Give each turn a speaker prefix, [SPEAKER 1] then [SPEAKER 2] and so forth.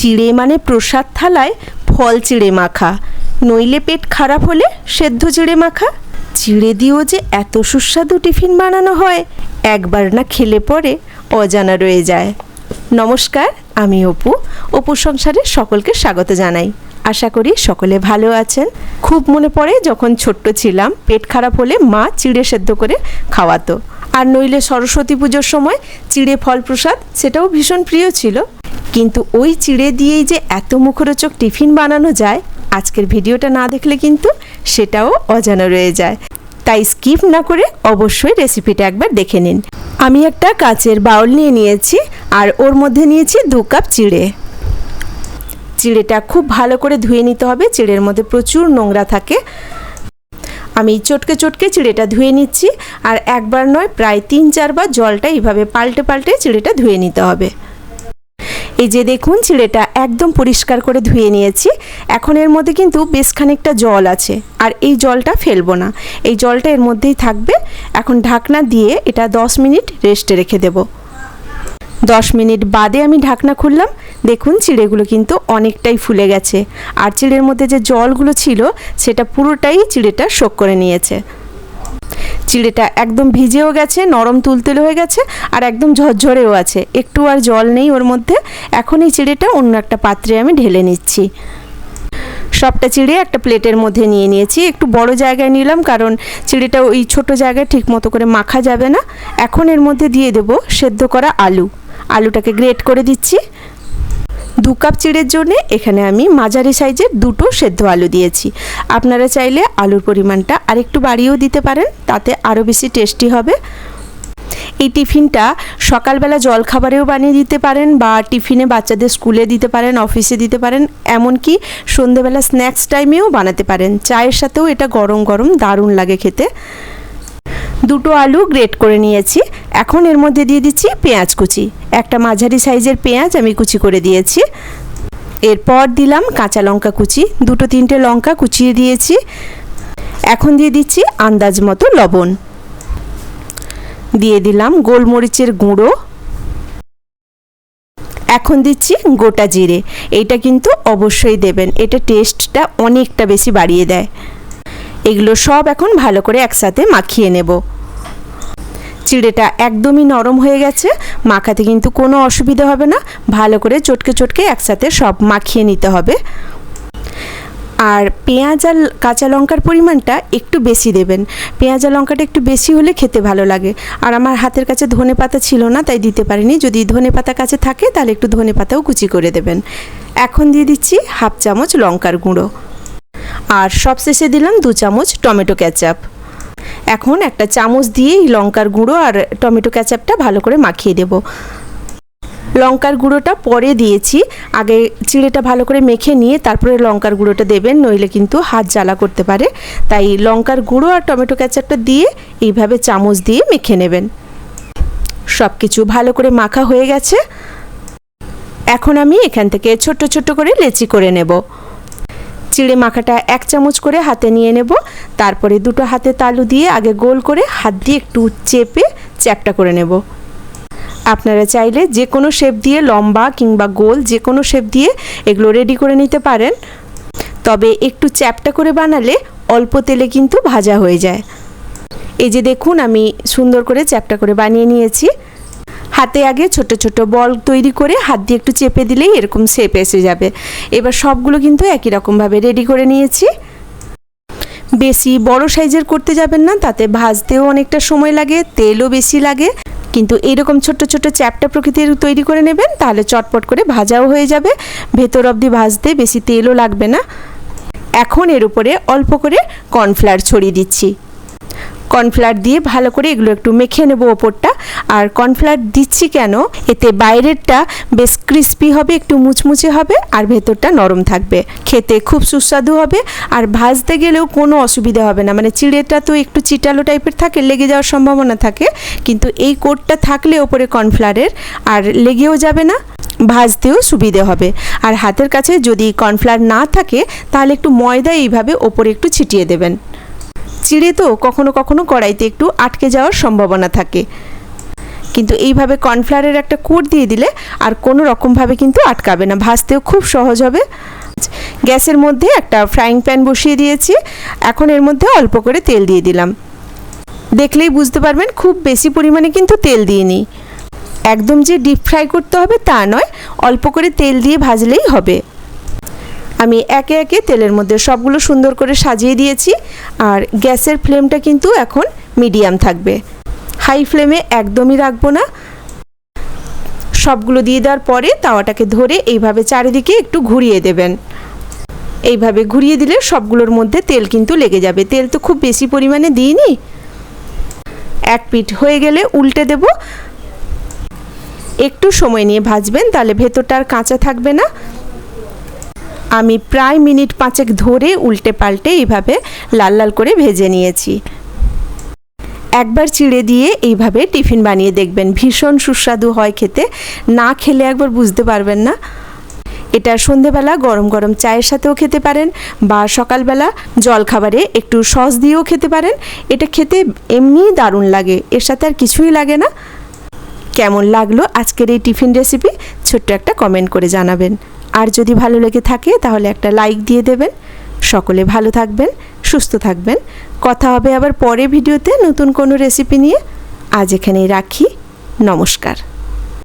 [SPEAKER 1] চিড়ে মানে প্রসাদ থালায় ফল চিড়ে মাখা। নইলে পেট খারাপ হলে সেদ্ধ চিড়ে মাখা। চিড়ে দিয়েও যে এত সুস্বাদু টিফিন বানানো হয়, একবার না খেলে পরে অজানা রয়ে যায়। নমস্কার, আমি অপু। অপু সংসারে সকলকে স্বাগত জানাই। আশা করি সকলে ভালো আছেন। খুব মনে পড়ে যখন ছোট্ট ছিলাম, পেট খারাপ হলে মা চিড়ে সেদ্ধ করে খাওয়াতো। আর নইলে সরস্বতী পুজোর সময় চিড়ে ফল প্রসাদ, সেটাও ভীষণ প্রিয় ছিল। কিন্তু ওই চিড়ে দিয়েই যে এত মুখরোচক টিফিন বানানো যায়, আজকের ভিডিওটা না দেখলে কিন্তু সেটাও অজানা রয়ে যায়। তাই স্কিপ না করে অবশ্যই রেসিপিটা একবার দেখে নিন। আমি একটা কাচের বাউল নিয়ে নিয়েছি, আর ওর মধ্যে নিয়েছি দু কাপ চিড়ে। চিড়েটা খুব ভালো করে ধুয়ে নিতে হবে, চিড়ের মধ্যে প্রচুর নোংরা থাকে। আমি চটকে চটকে চিড়েটা ধুয়ে নিচ্ছি, আর একবার নয়, প্রায় তিন চারবার জলটা এইভাবে পাল্টে পাল্টে চিড়েটা ধুয়ে নিতে হবে। এই যে দেখুন চিড়েটা একদম পরিষ্কার করে ধুয়ে নিয়েছি। এখন এর মধ্যে কিন্তু বেশ খানিকটা জল আছে। আর এই জলটা ফেলব না। এই জলটা এর মধ্যেই থাকবে। এখন ঢাকনা দিয়ে এটা দশ মিনিট রেস্টে রেখে দেবো। দশ মিনিট বাদে আমি ঢাকনা খুললাম। দেখুন চিড়েগুলো কিন্তু অনেকটাই ফুলে গেছে। আর চিড়ের মধ্যে যে জলগুলো ছিল, সেটা পুরোটাই চিড়েটা শোক করে নিয়েছে। চিড়েটা একদম ভিজেও গেছে, নরম তুলতুলে হয়ে গেছে আর একদম ঝরঝরেও আছে। একটু আর জল নেই ওর মধ্যে। এখন এই চিড়েটা অন্য একটা পাত্রে আমি ঢেলে নিচ্ছি। সবটা চিড়ে একটা প্লেটের মধ্যে নিয়ে নিয়েছি। একটু বড় জায়গায় নিলাম কারণ চিড়েটা ওই ছোট জায়গায় ঠিক মতো করে মাখা যাবে না। এখন এর মধ্যে দিয়ে দেবো সেদ্ধ করা আলু। আলুটাকে গ্রেট করে দিচ্ছি। দু কাপ চিড়ের জন্যে এখানে আমি মাঝারি সাইজের দুটো সেদ্ধ আলু দিয়েছি। আপনারা চাইলে আলুর পরিমাণটা আরেকটু বাড়িয়েও দিতে পারেন, তাতে আরও বেশি টেস্টি হবে। এই টিফিনটা সকালবেলা জলখাবারেও বানিয়ে দিতে পারেন বা টিফিনে বাচ্চাদের স্কুলে দিতে পারেন, অফিসে দিতে পারেন, এমনকি সন্ধেবেলা স্ন্যাক্স টাইমেও বানাতে পারেন। চায়ের সাথেও এটা গরম গরম দারুণ লাগে খেতে। দুটো আলু গ্রেট করে নিয়েছি। এখন এর মধ্যে দিয়ে দিচ্ছি পেঁয়াজ কুচি। একটা মাঝারি সাইজের পেঁয়াজ আমি কুচি করে দিয়েছি। এরপর দিলাম কাঁচা লঙ্কা কুচি। দুটো তিনটে লঙ্কা কুচিয়ে দিয়েছি। এখন দিয়ে দিচ্ছি আন্দাজ মতো লবণ। দিয়ে দিলাম গোলমরিচের গুঁড়ো। এখন দিচ্ছি গোটা জিরে। এইটা কিন্তু অবশ্যই দেবেন। এটা টেস্টটা অনেকটা বেশি বাড়িয়ে দেয়। এগুলো সব এখন ভালো করে একসাথে মাখিয়ে নেব। চিড়েটা একদমই নরম হয়ে গেছে, মাখাতে কিন্তু কোনো অসুবিধা হবে না, ভালো করে চটকে চটকে একসাথে সব মাখিয়ে নিতে হবে। আর পেঁয়াজ আর কাঁচা লঙ্কার পরিমাণটা একটু বেশি দেবেন। পেঁয়াজ আর লঙ্কাটা একটু বেশি হলে খেতে ভালো লাগে। আর আমার হাতের কাছে ধনে পাতা ছিল না, তাই দিতে পারিনি। যদি ধনে পাতা কাছে থাকে, তাহলে একটু ধনে পাতাও কুচি করে দেবেন। এখন দিয়ে দিচ্ছি হাফ চামচ লঙ্কার গুঁড়ো। আর সবশেষে দিলাম দু চামচ টমেটো ক্যাচাপ এখন একটা চামচ দিয়ে এই লঙ্কার গুঁড়ো আর টমেটো ক্যাচাপটা ভালো করে মাখিয়ে দেব। লঙ্কার গুঁড়োটা পরে দিয়েছি। আগে চিড়েটা ভালো করে মেখে নিয়ে তারপরে লঙ্কার গুঁড়োটা দেবেন, নইলে কিন্তু হাত জ্বালা করতে পারে। তাই লঙ্কার গুঁড়ো আর টমেটো ক্যাচাপটা দিয়ে এইভাবে চামচ দিয়ে মেখে নেবেন। সব কিছু ভালো করে মাখা হয়ে গেছে। এখন আমি এখান থেকে ছোট্ট ছোট্ট করে লেচি করে নেব। চিড়ে মাখাটা এক চামচ করে হাতে নিয়ে নেব। তারপরে দুটো হাতে তালু দিয়ে আগে গোল করে হাত দিয়ে একটু চেপে চ্যাপটা করে নেব। আপনারা চাইলে যে কোনো শেপ দিয়ে লম্বা কিংবা গোল যে কোনো শেপ দিয়ে এগুলো রেডি করে নিতে পারেন। তবে একটু চ্যাপটা করে বানালে অল্প তেলে কিন্তু ভাজা হয়ে যায়। এই যে দেখুন, আমি সুন্দর করে চ্যাপটা করে বানিয়ে নিয়েছি। হাতে আগে ছোট ছোট বল তৈরি করে হাত দিয়ে একটু চেপে দিলেই এরকম শেপ এসে যাবে। এবার সবগুলো কিন্তু একই রকমভাবে রেডি করে নিয়েছি। বেশি বড় সাইজের করতে যাবেন না, তাতে ভাজতেও অনেকটা সময় লাগে, তেলও বেশি লাগে। কিন্তু এরকম ছোট ছোট চ্যাপটা প্রকৃতির তৈরি করে নেবেন, তাহলে চটপট করে ভাজাও হয়ে যাবে। ভেতর অবধি ভাজতে বেশি তেলও লাগবে না। এখন এর উপরে অল্প করে কর্নফ্লাওয়ার ছড়িয়ে দিচ্ছি। কর্নফ্লাওয়ার দিয়ে ভালো করে এগুলো একটু মেখে নেব ওপরটা। আর কর্নফ্লাওয়ার দিচ্ছি কেন? এতে বাইরেরটা বেশ ক্রিস্পি হবে, একটু মুচমুচে হবে, আর ভেতরটা নরম থাকবে। খেতে খুব সুস্বাদু হবে, আর ভাজতে গেলেও কোনো অসুবিধা হবে না। মানে চিড়েটা তো একটু চিটালো টাইপের থাকে, লেগে যাওয়ার সম্ভাবনা থাকে। কিন্তু এই কোটটা থাকলে ওপরে কর্নফ্লাওয়ারের, আর লেগেও যাবে না, ভাজতেও সুবিধে হবে। আর হাতের কাছে যদি কর্নফ্লাওয়ার না থাকে, তাহলে একটু ময়দা এইভাবে ওপরে একটু ছিটিয়ে দেবেন। চিড়ে তো কখনো কখনো কড়াইতে একটু আটকে যাওয়ার সম্ভাবনা থাকে। কিন্তু এইভাবে কর্নফ্লাওয়ারের একটা কোট দিয়ে দিলে আর কোনো রকমভাবে কিন্তু আটকাবে না, ভাজতেও খুব সহজ হবে। গ্যাসের মধ্যে একটা ফ্রাইং প্যান বসিয়ে দিয়েছি, এখন এর মধ্যে অল্প করে তেল দিয়ে দিলাম। দেখলেই বুঝতে পারবেন খুব বেশি পরিমাণে কিন্তু তেল দিইনি। একদম যে ডিপ ফ্রাই করতে হবে তা নয়, অল্প করে তেল দিয়ে ভাজলেই হবে। আমি একে একে তেলের মধ্যে সবগুলো সুন্দর করে সাজিয়ে দিয়েছি আর গ্যাসের ফ্লেমটা কিন্তু এখন মিডিয়াম থাকবে। হাই ফ্লেমে একদমই রাখব না। সবগুলো দিয়ে দেওয়ার পরে তাওয়াটাকে ধরে এইভাবে চারিদিকে একটু ঘুরিয়ে দেবেন। এইভাবে ঘুরিয়ে দিলে সবগুলোর মধ্যে তেল কিন্তু লেগে যাবে। তেল তো খুব বেশি পরিমাণে দিইনি। এক পিঠ হয়ে গেলে উল্টে দেব। একটু সময় নিয়ে ভাজবেন, তাহলে ভেতরটা আর কাঁচা থাকবে না। আমি প্রায় মিনিট পাঁচেক ধরে উল্টে পাল্টে এইভাবে লাল লাল করে ভেজে নিয়েছি। একবার চিড়ে দিয়ে এইভাবে টিফিন বানিয়ে দেখবেন। ভীষণ সুস্বাদু হয় খেতে। না খেলে একবার বুঝতে পারবেন না। এটা সন্ধেবেলা গরম গরম চায়ের সাথেও খেতে পারেন বা সকালবেলা জলখাবারে একটু সস দিয়েও খেতে পারেন। এটা খেতে এমনিই দারুণ লাগে। এর সাথে আর কিছুই লাগে না। কেমন লাগল আজকের এই টিফিন রেসিপি? ছোট্ট একটা কমেন্ট করে জানাবেন। আর যদি ভালো লেগে থাকে, তাহলে একটা লাইক দিয়ে দেবেন। সকলে ভালো থাকবেন, সুস্থ থাকবেন। কথা হবে আবার পরে ভিডিওতে নতুন কোনো রেসিপি নিয়ে। আজ এখানেই রাখি। নমস্কার।